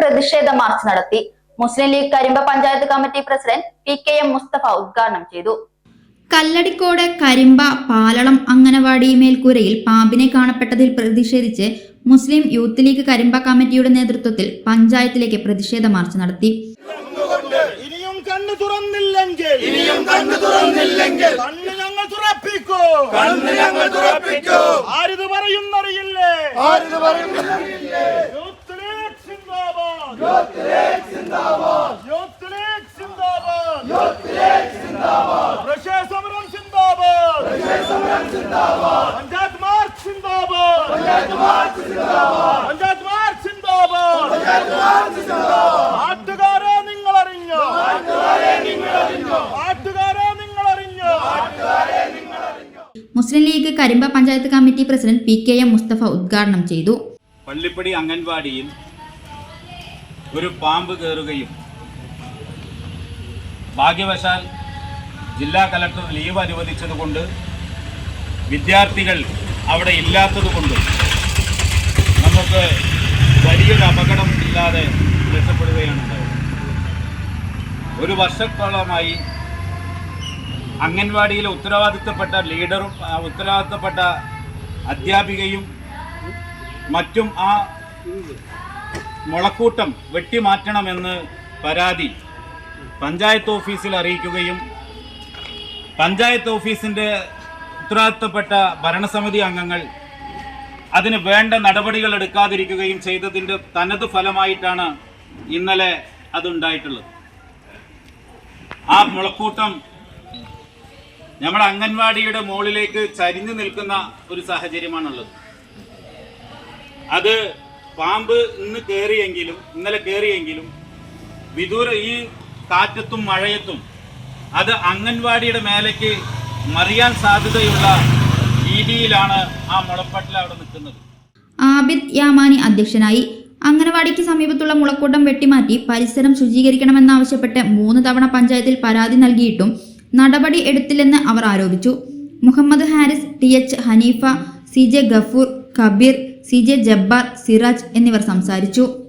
പ്രതിഷേധ മാർച്ച് നടത്തി. Muslim League Karimba panchayat committee president P K M Mustafa ഉദ്ഘാടനം ചെയ്തു. കല്ലടിക്കോട് കരിമ്പ പാലളം അങ്കനവാടി മേൽക്കൂരയിൽ പാമ്പിനെ കാണപ്പെട്ടതിൽ പ്രതിഷേധിച്ച് മുസ്ലിം യൂത്ത് ലീഗ് കരിമ്പ കമ്മിറ്റിയുടെ നേതൃത്വത്തിൽ പഞ്ചായത്തിലേക്ക് പ്രതിഷേധ മാർച്ച് നടത്തി. ഇനിയും കണ്ണു തുറന്നില്ലെങ്കിൽ ഇനിയും കണ്ണു തുറന്നില്ലെങ്കിൽ കണ്ണ് ഞങ്ങൾ തുറപ്പിക്കൂ. കണ്ണ് ഞങ്ങൾ തുറപ്പിക്കൂ. ആരിത് പറയുന്നറിയില്ലേ? ആരിത് പറയുന്നറിയില്ലേ യൂത്ത് ലീഗ് സിന്ദാബാദ് യൂത്ത് ലീഗ് സിന്ദാബാദ് യൂത്ത് ലീഗ് സിന്ദാബാദ് യൂത്ത് ലീഗ് സിന്ദാബാദ് പ്രശയ സമരം സിന്ദാബാദ് പ്രശയ സമരം സിന്ദാബാദ് പഞ്ചായത്ത് മാർച്ച് സിന്ദാബാദ്. പഞ്ചായത്ത് മാർച്ച് സിന്ദാബാദ്. പഞ്ചായത്ത് മാർച്ച് സിന്ദാബാദ്. പഞ്ചായത്ത് മാർച്ച് സിന്ദാബാദ്. നാട്ടുകാരെ നിങ്ങൾ അറിഞ്ഞോ നാട്ടുകാരെ നിങ്ങൾ അറിഞ്ഞോ നാട്ടുകാരെ നിങ്ങൾ അറിഞ്ഞോ നാട്ടുകാരെ നിങ്ങൾ അറിഞ്ഞോ Muslim League Karimba panchayat committee president P K M Mustafa ഉദ്ഘാടനം ചെയ്തു. പള്ളിപ്പടി അംഗൻവാടിയിൽ ഒരു പാമ്പ് കയറുകയും ഭാഗ്യവശാൽ ജില്ലാ കലക്ടർ ലീവ് അനുവദിച്ചതുകൊണ്ട് വിദ്യാർത്ഥികൾ അവിടെ ഇല്ലാത്തതുകൊണ്ട് നമുക്ക് വലിയൊരു അപകടം ഇല്ലാതെ രക്ഷപ്പെടുകയാണ് ഒരു വർഷത്തോളമായി അംഗൻവാടിയിലെ ഉത്തരവാദിത്തപ്പെട്ട ലീഡറും ഉത്തരവാദിത്തപ്പെട്ട അധ്യാപികയും മറ്റും ആ മുളക്കൂട്ടം വെട്ടിമാറ്റണമെന്ന് പരാതി പഞ്ചായത്ത് ഓഫീസിൽ അറിയിക്കുകയും പഞ്ചായത്ത് ഓഫീസിന്റെ ഉത്തരവാദിത്തപ്പെട്ട ഭരണസമിതി അംഗങ്ങൾ അതിന് വേണ്ട നടപടികൾ എടുക്കാതിരിക്കുകയും ചെയ്തതിന്റെ തനത് ഫലമായിട്ടാണ് ഇന്നലെ അതുണ്ടായിട്ടുള്ളത്. ആ മുളക്കൂട്ടം നമ്മുടെ അംഗൻവാടിയുടെ മുകളിലേക്ക് ചരിഞ്ഞു നിൽക്കുന്ന ഒരു സാഹചര്യമാണുള്ളത്. അത് പാമ്പ് ഇന്ന് കയറിയെങ്കിലും ഇന്നലെ കയറിയെങ്കിലും വിദൂര ഈ കാറ്റത്തും മഴയത്തും അത് അംഗൻവാടിയുടെ മേലേക്ക് മറിയാൻ സാധ്യതയുള്ള രീതിയിലാണ് ആ മുളപ്പട്ടിൽ അവിടെ നിൽക്കുന്നത്. ആബിദ് യാമാനി അധ്യക്ഷനായി അംഗനവാടിക്ക് സമീപത്തുള്ള മുളക്കൂട്ടം വെട്ടിമാറ്റി പരിസരം ശുചീകരിക്കണമെന്നാവശ്യപ്പെട്ട് മൂന്ന് തവണ പഞ്ചായത്തിൽ പരാതി നൽകിയിട്ടും നടപടി എടുത്തില്ലെന്ന് അവർ ആരോപിച്ചു. Muhammad Haris T H Hanifa C J Gafoor Kabir C J Jabbar Siraj എന്നിവർ സംസാരിച്ചു.